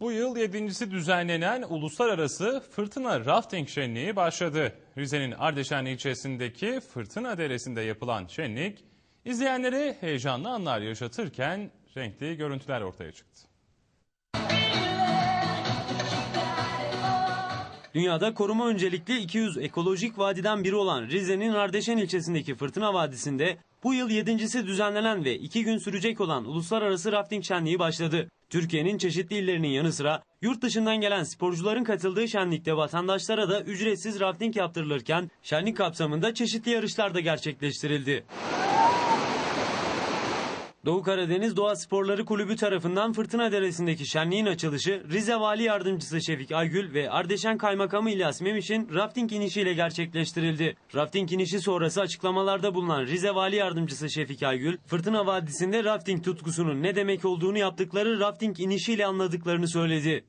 Bu yıl yedincisi düzenlenen uluslararası fırtına rafting şenliği başladı. Rize'nin Ardeşen ilçesindeki Fırtına Deresi'nde yapılan şenlik izleyenlere heyecanlı anlar yaşatırken renkli görüntüler ortaya çıktı. Dünyada koruma öncelikli 200 ekolojik vadiden biri olan Rize'nin Ardeşen ilçesindeki Fırtına Vadisi'nde bu yıl yedincisi düzenlenen ve iki gün sürecek olan uluslararası rafting şenliği başladı. Türkiye'nin çeşitli illerinin yanı sıra yurt dışından gelen sporcuların katıldığı şenlikte vatandaşlara da ücretsiz rafting yaptırılırken şenlik kapsamında çeşitli yarışlar da gerçekleştirildi. Doğu Karadeniz Doğa Sporları Kulübü tarafından Fırtına Deresi'ndeki şenliğin açılışı Rize Vali Yardımcısı Şefik Aygül ve Ardeşen Kaymakamı İlyas Memiş'in rafting inişiyle gerçekleştirildi. Rafting inişi sonrası açıklamalarda bulunan Rize Vali Yardımcısı Şefik Aygül, Fırtına Vadisi'nde rafting tutkusunun ne demek olduğunu yaptıkları rafting inişiyle anladıklarını söyledi.